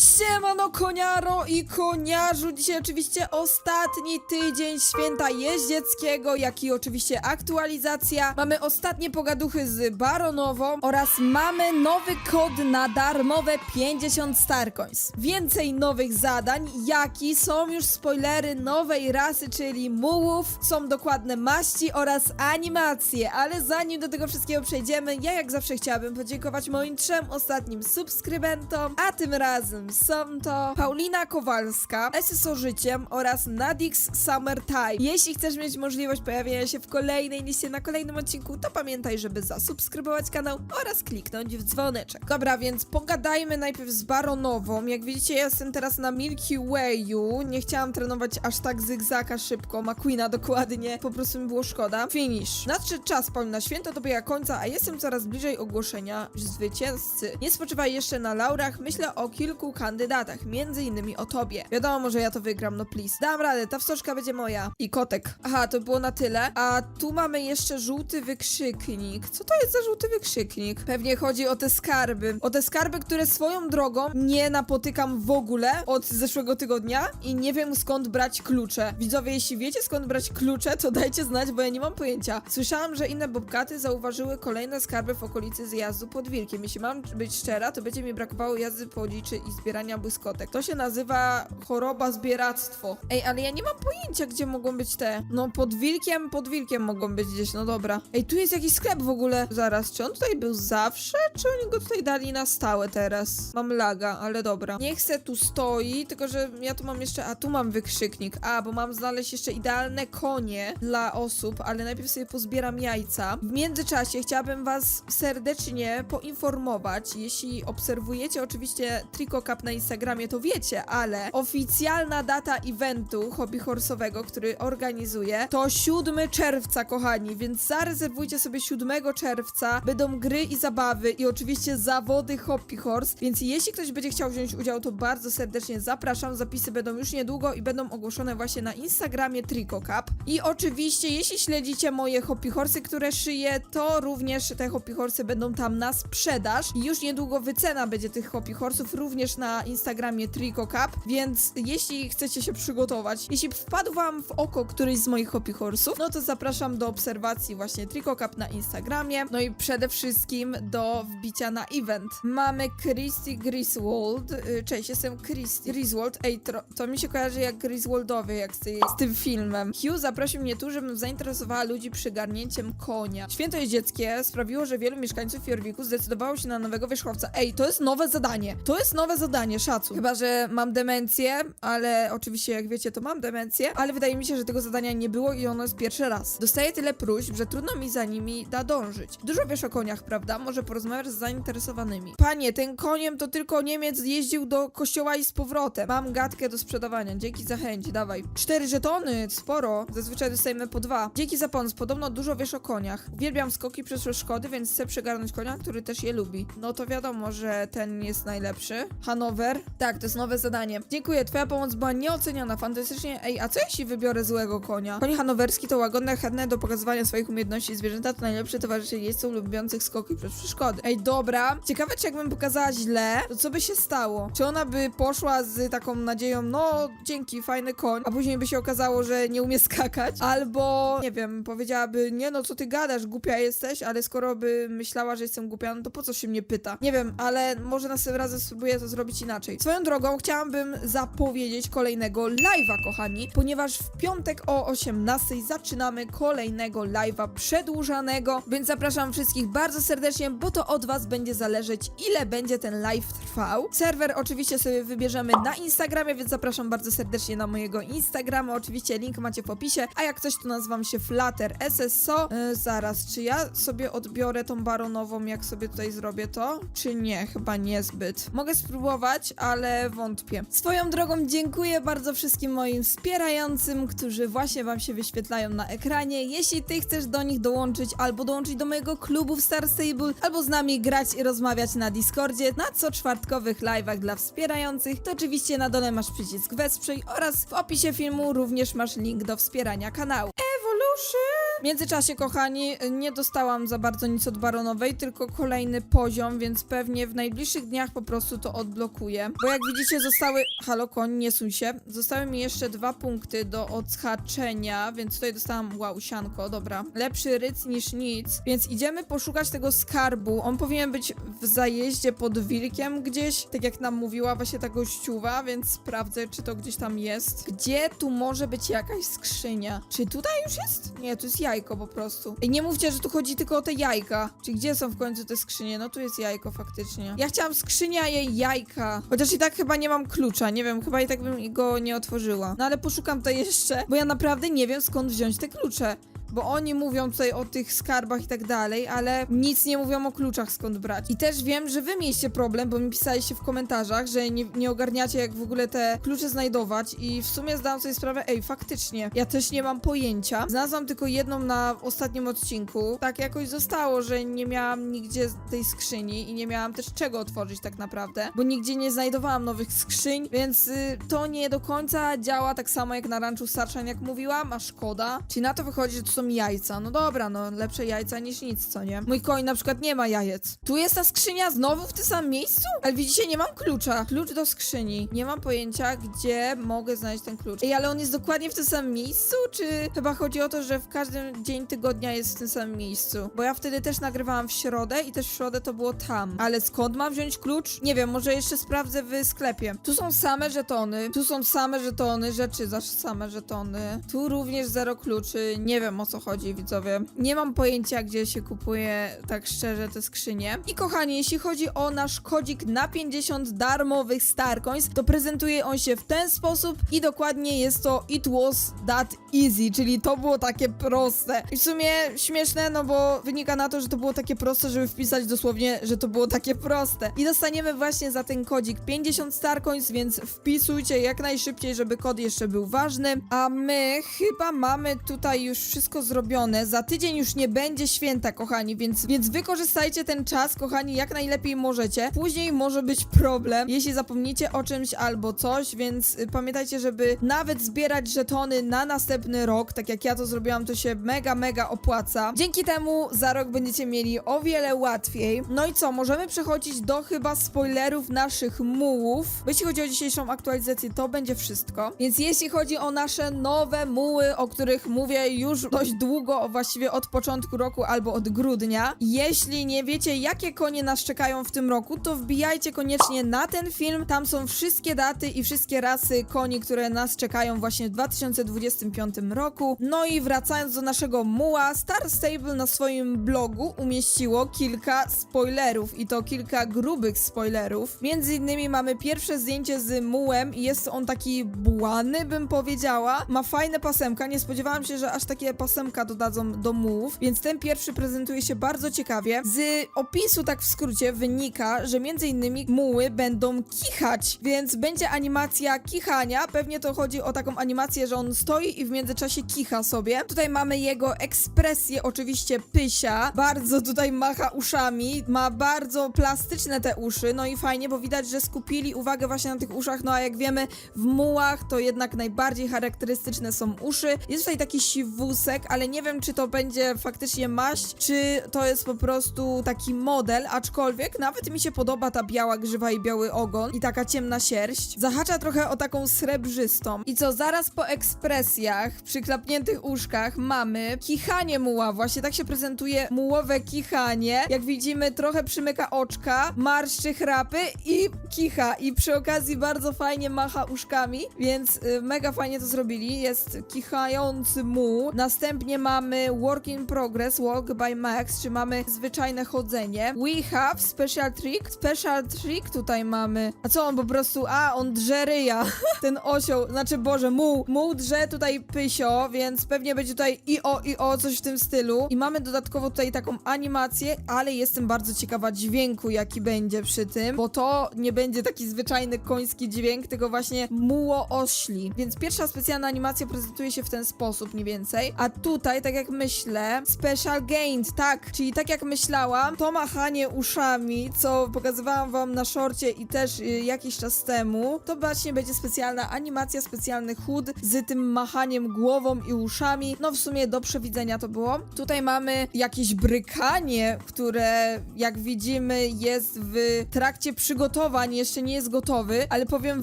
Siemano koniaro i koniarzu, dzisiaj oczywiście ostatni tydzień święta jeździeckiego, jak i oczywiście aktualizacja. Mamy ostatnie pogaduchy z Baronową oraz mamy nowy kod na darmowe 50 Starcoins. Więcej nowych zadań, jak i są już spoilery nowej rasy, czyli mułów, są dokładne maści oraz animacje, ale zanim do tego wszystkiego przejdziemy, ja jak zawsze chciałabym podziękować moim trzem ostatnim subskrybentom, a tym razem są to Paulina Kowalska, SSO Życiem oraz Nadix Summertime. Jeśli chcesz mieć możliwość pojawienia się w kolejnej liście na kolejnym odcinku, to pamiętaj, żeby zasubskrybować kanał oraz kliknąć w dzwoneczek. Dobra, więc pogadajmy najpierw z Baronową. Jak widzicie, ja jestem teraz na Milky Wayu. Nie chciałam trenować aż tak zygzaka szybko, McQueena dokładnie, po prostu mi było szkoda. Finish. Nadszedł czas, Paulina, święto dobiega końca, a jestem coraz bliżej ogłoszenia zwycięzcy. Nie spoczywaj jeszcze na laurach, myślę o kilku kandydatach, między innymi o tobie. Wiadomo, że ja to wygram, no please. Dam radę, ta wstążka będzie moja. I kotek. Aha, to było na tyle. A tu mamy jeszcze żółty wykrzyknik. Co to jest za żółty wykrzyknik? Pewnie chodzi o te skarby. O te skarby, które swoją drogą nie napotykam w ogóle od zeszłego tygodnia i nie wiem skąd brać klucze. Widzowie, jeśli wiecie skąd brać klucze, to dajcie znać, bo ja nie mam pojęcia. Słyszałam, że inne bobkaty zauważyły kolejne skarby w okolicy zjazdu pod Wilkiem. Jeśli mam być szczera, to będzie mi brakowało jazdy po liczy i zbierania błyskotek. To się nazywa choroba zbieractwo. Ej, ale ja nie mam pojęcia, gdzie mogą być te. No, pod wilkiem, pod wilkiem mogą być gdzieś, no dobra. Ej, tu jest jakiś sklep w ogóle. Zaraz, czy on tutaj był zawsze, czy oni go tutaj dali na stałe teraz? Mam laga, ale dobra. Niech se tu stoi, tylko że ja tu mam jeszcze, a tu mam wykrzyknik. A, bo mam znaleźć jeszcze idealne konie dla osób, ale najpierw sobie pozbieram jajca. W międzyczasie chciałabym was serdecznie poinformować, jeśli obserwujecie oczywiście Trico Na Instagramie, to wiecie, ale oficjalna data eventu hobby horsowego, który organizuję, to 7 czerwca, kochani, więc zarezerwujcie sobie 7 czerwca. Będą gry i zabawy i oczywiście zawody hobby horse, więc jeśli ktoś będzie chciał wziąć udział, to bardzo serdecznie zapraszam. Zapisy będą już niedługo i będą ogłoszone właśnie na Instagramie Trico Cup. I oczywiście, jeśli śledzicie moje hobby horsy, które szyję, to również te hobby horsy będą tam na sprzedaż. I już niedługo wycena będzie tych hobby horsów również na Instagramie Trico Cup, więc jeśli chcecie się przygotować, jeśli wpadł wam w oko któryś z moich hobby horsów, no to zapraszam do obserwacji właśnie Trico Cup na Instagramie, no i przede wszystkim do wbicia na event. Mamy Christy Griswold, y, cześć, jestem Christy Griswold, ej, to mi się kojarzy jak Griswoldowy, jak z, z tym filmem. Hugh zaprosił mnie tu, żebym zainteresowała ludzi przygarnięciem konia. Święto jeździeckie sprawiło, że wielu mieszkańców Jorwiku zdecydowało się na nowego wierzchowca. Ej, to jest nowe zadanie. To jest nowe zadanie, szacun. Chyba, że mam demencję, ale oczywiście jak wiecie, to mam demencję, ale wydaje mi się, że tego zadania nie było i ono jest pierwszy raz. Dostaję tyle próśb, że trudno mi za nimi nadążyć. Dużo wiesz o koniach, prawda? Może porozmawiasz z zainteresowanymi. Panie, ten koniem to tylko Niemiec jeździł do kościoła i z powrotem. Mam gadkę do sprzedawania. Dzięki za chęć, dawaj. Cztery żetony, sporo. Zazwyczaj dostajemy po dwa. Dzięki za pomysł. Podobno dużo wiesz o koniach. Uwielbiam skoki przez przeszkody, więc chcę przygarnąć konia, który też je lubi. No to wiadomo, że ten jest najlepszy. Hanower. Tak, to jest nowe zadanie. Dziękuję, twoja pomoc była nieoceniona, fantastycznie. Ej, a co jeśli wybiorę złego konia? Koń hanowerski to łagodne, chętne do pokazywania swoich umiejętności. Zwierzęta to najlepsze towarzysze jeźdźców lubiących skoki przez przeszkody. Ej, dobra. Ciekawe, czy jakbym pokazała źle, to co by się stało? Czy ona by poszła z taką nadzieją, no dzięki, fajny koń, a później by się okazało, że nie umie skakać? Albo, nie wiem, powiedziałaby, nie no, co ty gadasz, głupia jesteś, ale skoro by myślała, że jestem głupia, no to po co się mnie pyta? Nie wiem, ale może następnym razem spróbuję to zrobić inaczej. Swoją drogą chciałabym zapowiedzieć kolejnego live'a, kochani, ponieważ w piątek o 18 zaczynamy kolejnego live'a przedłużanego, więc zapraszam wszystkich bardzo serdecznie, bo to od was będzie zależeć, ile będzie ten live trwał. Serwer oczywiście sobie wybierzemy na Instagramie, więc zapraszam bardzo serdecznie na mojego Instagrama. Oczywiście link macie w opisie, a jak coś to nazywam się Flutter SSO. Yy, zaraz, czy ja sobie odbiorę tą baronową, jak sobie tutaj zrobię to? Czy nie? Chyba niezbyt. Mogę spróbować, ale wątpię. Swoją drogą dziękuję bardzo wszystkim moim wspierającym, którzy właśnie wam się wyświetlają na ekranie. Jeśli ty chcesz do nich dołączyć albo dołączyć do mojego klubu w Star Stable, albo z nami grać i rozmawiać na Discordzie, na co czwartkowych live'ach dla wspierających, to oczywiście na dole masz przycisk wesprzyj oraz w opisie filmu również masz link do wspierania kanału. Evolution! W międzyczasie, kochani, nie dostałam za bardzo nic od baronowej, tylko kolejny poziom, więc pewnie w najbliższych dniach po prostu to odblokuję. Bo jak widzicie, zostały. Halo, koń, nie suń się. Zostały mi jeszcze dwa punkty do odhaczenia, więc tutaj dostałam wow, sianko, dobra. Lepszy ryc niż nic, więc idziemy poszukać tego skarbu. On powinien być w zajeździe pod wilkiem gdzieś, tak jak nam mówiła właśnie ta gościuwa, więc sprawdzę, czy to gdzieś tam jest. Gdzie tu może być jakaś skrzynia? Czy tutaj już jest? Nie, tu jest jajko po prostu. I nie mówcie, że tu chodzi tylko o te jajka. Czy gdzie są w końcu te skrzynie? No tu jest jajko faktycznie. Ja chciałam skrzynia jej jajka. Chociaż i tak chyba nie mam klucza, nie wiem, chyba i tak bym go nie otworzyła. No ale poszukam to jeszcze, bo ja naprawdę nie wiem skąd wziąć te klucze. Bo oni mówią tutaj o tych skarbach i tak dalej, ale nic nie mówią o kluczach skąd brać. I też wiem, że wy mieliście problem, bo mi pisaliście w komentarzach, że nie, nie ogarniacie jak w ogóle te klucze znajdować i w sumie zdałam sobie sprawę, ej, faktycznie, ja też nie mam pojęcia. Znalazłam tylko jedną na ostatnim odcinku. Tak jakoś zostało, że nie miałam nigdzie tej skrzyni i nie miałam też czego otworzyć tak naprawdę, bo nigdzie nie znajdowałam nowych skrzyń, więc y, to nie do końca działa tak samo jak na ranczu Starshine, jak mówiłam, a szkoda. Czyli na to wychodzi, że to są jajca. No dobra, no lepsze jajca niż nic, co nie? Mój koń na przykład nie ma jajec. Tu jest ta skrzynia znowu w tym samym miejscu? Ale widzicie, nie mam klucza. Klucz do skrzyni. Nie mam pojęcia, gdzie mogę znaleźć ten klucz. Ej, ale on jest dokładnie w tym samym miejscu? Czy chyba chodzi o to, że w każdy dzień tygodnia jest w tym samym miejscu? Bo ja wtedy też nagrywałam w środę i też w środę to było tam. Ale skąd mam wziąć klucz? Nie wiem, może jeszcze sprawdzę w sklepie. Tu są same żetony. Tu są same żetony, rzeczy za same żetony. Tu również zero kluczy. Nie wiem o co chodzi, widzowie. Nie mam pojęcia, gdzie się kupuje tak szczerze te skrzynie. I kochani, jeśli chodzi o nasz kodzik na 50 darmowych Starcoins, to prezentuje on się w ten sposób i dokładnie jest to It was that easy, czyli to było takie proste. I w sumie śmieszne, no bo wynika na to, że to było takie proste, żeby wpisać dosłownie, że to było takie proste. I dostaniemy właśnie za ten kodzik 50 Starcoins, więc wpisujcie jak najszybciej, żeby kod jeszcze był ważny. A my chyba mamy tutaj już wszystko zrobione. Za tydzień już nie będzie święta, kochani, więc, więc wykorzystajcie ten czas, kochani, jak najlepiej możecie. Później może być problem, jeśli zapomnicie o czymś albo coś, więc y, pamiętajcie, żeby nawet zbierać żetony na następny rok, tak jak ja to zrobiłam, to się mega, mega opłaca. Dzięki temu za rok będziecie mieli o wiele łatwiej. No i co, możemy przechodzić do chyba spoilerów naszych mułów. Jeśli chodzi o dzisiejszą aktualizację, to będzie wszystko. Więc jeśli chodzi o nasze nowe muły, o których mówię już dość długo, właściwie od początku roku albo od grudnia. Jeśli nie wiecie, jakie konie nas czekają w tym roku, to wbijajcie koniecznie na ten film. Tam są wszystkie daty i wszystkie rasy koni, które nas czekają właśnie w 2025 roku. No i wracając do naszego muła, Star Stable na swoim blogu umieściło kilka spoilerów i to kilka grubych spoilerów. Między innymi mamy pierwsze zdjęcie z mułem i jest on taki błany, bym powiedziała. Ma fajne pasemka, nie spodziewałam się, że aż takie pasemka dodadzą do mułów, więc ten pierwszy prezentuje się bardzo ciekawie. Z opisu tak w skrócie wynika, że między innymi muły będą kichać, więc będzie animacja kichania. Pewnie to chodzi o taką animację, że on stoi i w międzyczasie kicha sobie. Tutaj mamy jego ekspresję, oczywiście pysia. Bardzo tutaj macha uszami, ma bardzo plastyczne te uszy, no i fajnie, bo widać, że skupili uwagę właśnie na tych uszach, no a jak wiemy, w mułach to jednak najbardziej charakterystyczne są uszy. Jest tutaj taki siwusek, ale nie wiem, czy to będzie faktycznie maść, czy to jest po prostu taki model, aczkolwiek nawet mi się podoba ta biała grzywa i biały ogon i taka ciemna sierść. Zahacza trochę o taką srebrzystą. I co, zaraz po ekspresjach, przy klapniętych uszkach mamy kichanie muła, właśnie tak się prezentuje mułowe kichanie. Jak widzimy, trochę przymyka oczka, marszczy chrapy i kicha. I przy okazji bardzo fajnie macha uszkami, więc y, mega fajnie to zrobili. Jest kichający muł. Następnie mamy work in progress, walk by max, czy mamy zwyczajne chodzenie. We have special trick. Special trick tutaj mamy. A co on po prostu? A, on drze ryja. Ten osioł, znaczy Boże, muł. Muł drze tutaj pysio, więc pewnie będzie tutaj i o, i o, coś w tym stylu. I mamy dodatkowo tutaj taką animację, ale jestem bardzo ciekawa dźwięku, jaki będzie przy tym, bo to nie będzie taki zwyczajny koński dźwięk, tylko właśnie muło ośli. Więc pierwsza specjalna animacja prezentuje się w ten sposób mniej więcej. A tutaj, tak jak myślę, Special Gained, tak, czyli tak jak myślałam, to machanie uszami, co pokazywałam wam na szorcie i też y, jakiś czas temu, to właśnie będzie specjalna animacja, specjalny chód z tym machaniem głową i uszami. No w sumie do przewidzenia to było. Tutaj mamy jakieś brykanie, które jak widzimy jest w trakcie przygotowań, jeszcze nie jest gotowy, ale powiem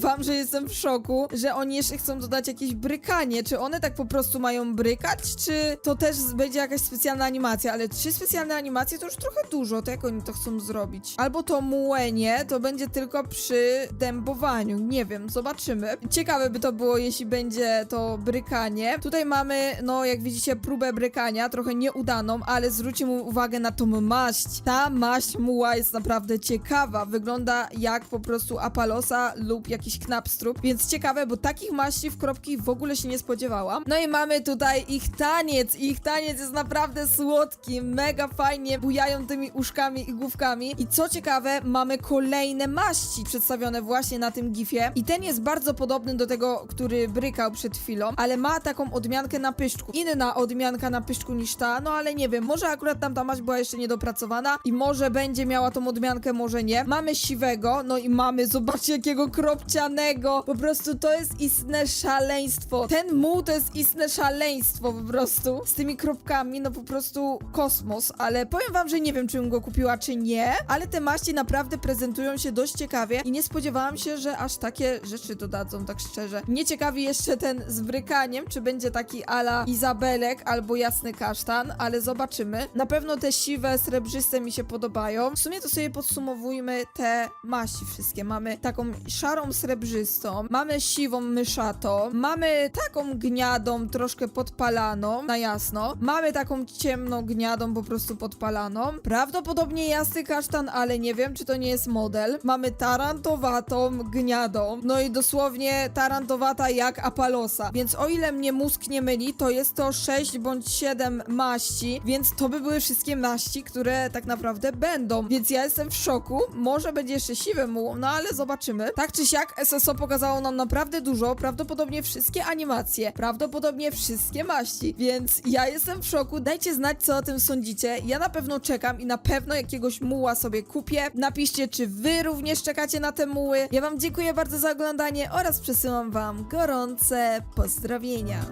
wam, że jestem w szoku, że oni jeszcze chcą dodać jakieś brykanie. Czy one tak po prostu mają brykać, czy to też będzie jakaś specjalna animacja? Ale trzy specjalne animacje to już trochę dużo, to jak oni to chcą zrobić? Albo to mułenie, to będzie tylko przy dębowaniu, nie wiem, zobaczymy. Ciekawe by to było, jeśli będzie to brykanie. Tutaj mamy, no jak widzicie, próbę brykania, trochę nieudaną, ale zwróćcie mu uwagę na tą maść. Ta maść muła jest naprawdę ciekawa, wygląda jak po prostu apalosa lub jakiś knapstrup, więc ciekawe, bo takich maści w kropki w ogóle się nie spodziewałam. No i mamy tutaj ich taniec, ich taniec jest naprawdę słodki, mega fajnie bujają tymi uszkami i główkami i co ciekawe, mamy kolejne maści przedstawione właśnie na tym gifie i ten jest bardzo podobny do tego, który brykał przed chwilą, ale ma taką odmiankę na pyszczku. Inna odmianka na pyszczku niż ta, no ale nie wiem, może akurat tamta maść była jeszcze niedopracowana i może będzie miała tą odmiankę, może nie. Mamy siwego, no i mamy, zobaczcie jakiego kropcianego, po prostu to jest istne szaleństwo. Ten muł to jest istne szaleństwo po prostu, z tymi kropkami, no po prostu kosmos, ale powiem wam, że nie wiem, czy bym go kupiła, czy nie, ale te maści naprawdę prezentują się dość ciekawie i nie spodziewałam się, że aż takie rzeczy dodadzą, tak szczerze. Mnie ciekawi jeszcze ten z brykaniem, czy będzie taki ala Izabelek albo jasny kasztan, ale zobaczymy. Na pewno te siwe, srebrzyste mi się podobają. W sumie to sobie podsumowujmy te maści wszystkie. Mamy taką szarą srebrzystą, mamy siwą myszatą, mamy taką gniadą troszkę podpalaną, na jasno, mamy taką ciemną gniadą po prostu podpalaną, prawdopodobnie jasny kasztan, ale nie wiem, czy to nie jest model. Mamy tarantowatą gniadą, no i dosłownie tarantowata jak apalosa, więc o ile mnie mózg nie myli, to jest to 6 bądź 7 maści, więc to by były wszystkie maści, które tak naprawdę będą, więc ja jestem w szoku, może będzie jeszcze siwe muł, no ale zobaczymy. Tak czy siak, SSO pokazało nam naprawdę dużo, prawdopodobnie wszystkie animacje, prawdopodobnie wszystkie maści, więc ja jestem w szoku, dajcie znać co o tym sądzicie, ja na pewno czekam i na pewno jakiegoś muła sobie kupię, napiszcie czy wy również czekacie na te muły, ja wam dziękuję bardzo za oglądanie oraz przesyłam wam gorące pozdrowienia.